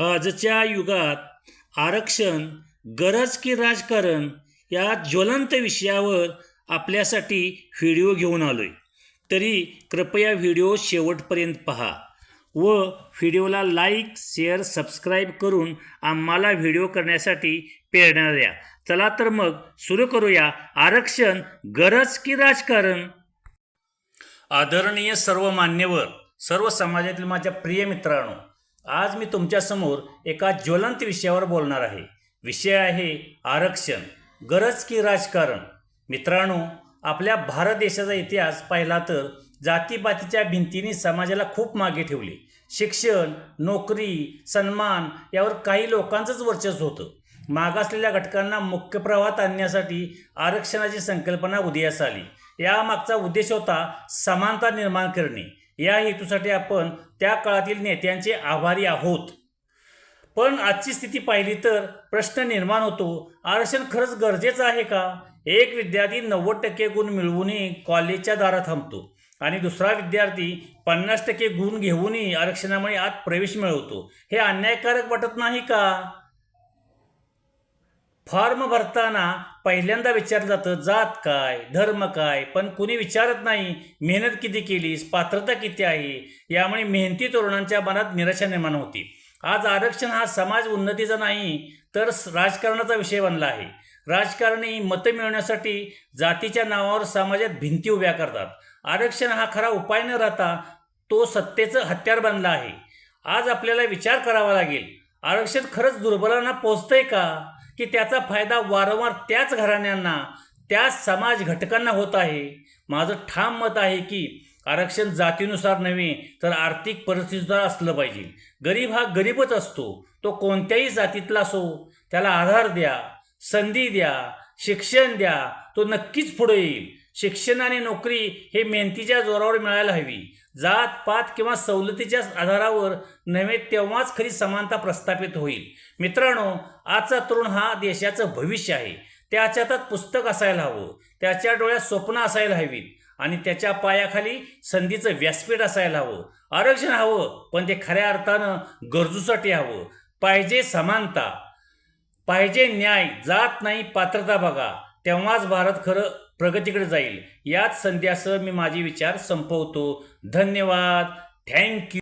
आजच्या युगात आरक्षण गरज की राजकारण या ज्वलंत विषयावर आपल्यासाठी व्हिडिओ घेऊन आलो आहे तरी कृपया व्हिडिओ शेवटपर्यंत पहा व व्हिडिओला लाईक शेअर सबस्क्राईब करून आम्हाला व्हिडिओ करण्यासाठी प्रेरणा द्या. चला तर मग सुरू करूया आरक्षण गरज की राजकारण. आदरणीय सर्व मान्यवर सर्व समाजातील माझ्या प्रिय मित्रांनो आज मी तुमच्यासमोर एका ज्वलंत विषयावर बोलणार आहे. विषय आहे आरक्षण. गरज की राजकारण? मित्रांनो आपल्या भारत देशाचा इतिहास पाहिला तर जातीपातीच्या भिंतीने समाजाला खूप मागे ठेवले. शिक्षण नोकरी सन्मान यावर काही लोकांचंच वर्चस्व होतं. मागासलेल्या घटकांना मुख्य प्रवाहात आणण्यासाठी आरक्षणाची संकल्पना उदयास आली. यामागचा उद्देश होता समानता निर्माण करणे. या हेतूसाठी आपण त्या काळातील नेत्यांचे आभारी आहोत. पण आजची स्थिती पाहिली तर प्रश्न निर्माण होतो आरक्षण खरंच गरजेचं आहे का? एक विद्यार्थी नव्वद टक्के गुण मिळवूनही कॉलेजच्या दारात थांबतो आणि दुसरा विद्यार्थी पन्नास टक्के गुण घेऊनही आरक्षणामुळे आत प्रवेश मिळवतो. हे अन्यायकारक वाटत नाही का? फॉर्म भरताना पहिल्यांदा विचारलं जातं जात काय धर्म काय? पण कुणी विचारत नाही मेहनत किती केलीस पात्रता किती आहे? यामुळे मेहनती तरुणांच्या मनात निराशा निर्माण होती. आज आरक्षण हा समाज उन्नतीचा नाही तर राजकारणाचा विषय बनला आहे. राजकारणी मतं मिळवण्यासाठी जातीच्या नावावर समाजात भिंती उभ्या करतात. आरक्षण हा खरा उपाय न राहता तो सत्तेचं हत्यार बनला आहे. आज आपल्याला विचार करावा लागेल. आरक्षण खरंच दुर्बलांना पोचतंय का? की त्याचा फायदा वारंवार त्याच घराण्यांना त्याच समाज घटकांना होत आहे. माझं ठाम मत आहे की आरक्षण जातीनुसार नव्हे तर आर्थिक परिस्थितीनुसार असलं पाहिजे. गरीब हा गरीबच असतो. तो कोणत्याही जातीतला असो त्याला आधार द्या संधी द्या शिक्षण द्या तो नक्कीच पुढे येईल. शिक्षण आणि नोकरी हे मेहनतीच्या जोरावर मिळायला हवी. जात पात किंवा सवलतीच्या आधारावर नव्हे तेव्हाच खरी समानता प्रस्थापित होईल. मित्रांनो आजचा तरुण हा देशाचं भविष्य आहे. त्याच्या हातात पुस्तक असायला हवं. त्याच्या डोळ्यात स्वप्न असायला हवीत. आणि त्याच्या पायाखाली संधीचं व्यासपीठ असायला हवं. आरक्षण हवं पण ते खऱ्या अर्थानं गरजूसाठी हवं. पाहिजे समानता. पाहिजे न्याय. जात नाही पात्रता बघा. तेव्हाच भारत खरं प्रगतीकडे जाईल. याच संध्यासह मी माझे विचार संपवतो. धन्यवाद. थँक्यू